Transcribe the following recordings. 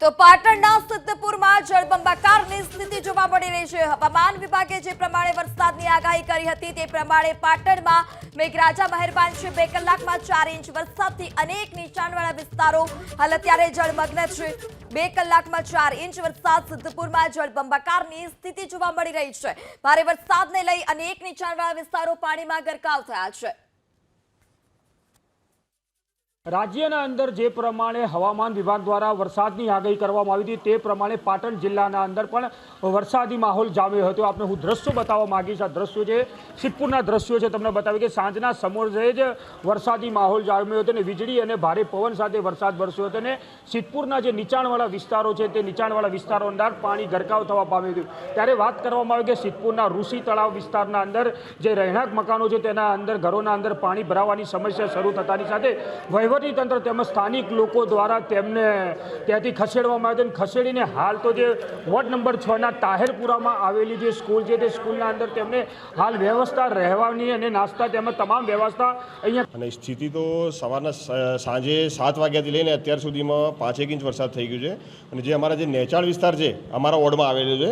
તો પાટણના સિદ્ધપુરમાં જળબંબાકારની સ્થિતિ જોવા મળી રહી છે. હવામાન વિભાગે જે પ્રમાણે વરસાદની આગાહી કરી હતી તે પ્રમાણે પાટણમાં મેઘરાજા મહેરબાન છે. બે કલાકમાં ચાર ઇંચ વરસાદથી અનેક નીચાણવાળા વિસ્તારો હાલ અત્યારે જળમગ્ન છે. બે કલાકમાં ચાર ઇંચ વરસાદ સિદ્ધપુરમાં જળબંબાકારની સ્થિતિ જોવા મળી રહી છે. ભારે વરસાદને લઈ અનેક નીચાણવાળા વિસ્તારો પાણીમાં ગરકાવ થયા છે. રાજ્યના અંદર જે પ્રમાણે હવામાન વિભાગ દ્વારા વરસાદની આગાહી કરવામાં આવી હતી તે પ્રમાણે પાટણ જિલ્લાના અંદર પણ વરસાદી માહોલ જામ્યો હતો. આપણે હું દ્રશ્યો બતાવવા માગીશ. આ દ્રશ્યો છે સિદ્ધપુરના દ્રશ્યો છે, તમને બતાવી કે સાંજના સમયે જ વરસાદી માહોલ જામ્યો હતો અને વીજળી અને ભારે પવન સાથે વરસાદ વરસ્યો હતો અને સિદ્ધપુરના જે નીચાણવાળા વિસ્તારો છે, તે નીચાણવાળા વિસ્તારો અંદર પાણી ગરકાવ થવા પામ્યું હતું. ત્યારે વાત કરવામાં આવી કે સિદ્ધપુરના ઋષિ તળાવ વિસ્તારના અંદર જે રહેણાંક મકાનો છે, તેના અંદર ઘરોના અંદર પાણી ભરાવાની સમસ્યા શરૂ થતાની સાથે વહીવટી તંત્ર તેમજ સ્થાનિક લોકો દ્વારા તેમને ત્યાંથી ખસેડવામાં આવ્યા અને ખસેડીને હાલ તો જે વોર્ડ નંબર છના તાહેરપુરામાં આવેલી જે સ્કૂલ છે તે સ્કૂલના અંદર તેમને હાલ વ્યવસ્થા રહેવાની અને નાસ્તા તેમજ તમામ વ્યવસ્થા અહીંયા અને સ્થિતિ તો સવારના સાંજે સાત વાગ્યાથી લઈને અત્યાર સુધીમાં પાંચેક ઇંચ વરસાદ થઈ ગયો છે. અને જે અમારા જે નેચાણ વિસ્તાર છે, અમારા વોર્ડમાં આવેલો છે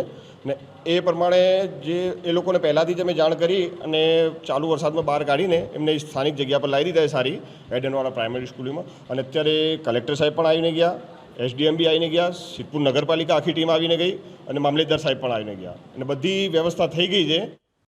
ને એ પ્રમાણે જે એ લોકોને પહેલાંથી જ અમે જાણ કરી અને ચાલુ વરસાદમાં બહાર કાઢીને એમને સ્થાનિક જગ્યા પર લાવી દીધા છે સારી એડનવાળા પ્રાઇમરી સ્કૂલમાં. અને અત્યારે કલેક્ટર સાહેબ પણ આવીને ગયા એસડીએમ બી આવીને ગયા, સિદ્ધપુર નગરપાલિકા આખી ટીમ આવીને ગઈ અને મામલેદાર સાહેબ પણ આવીને ગયા. અને બધી વ્યવસ્થા થઈ ગઈ છે.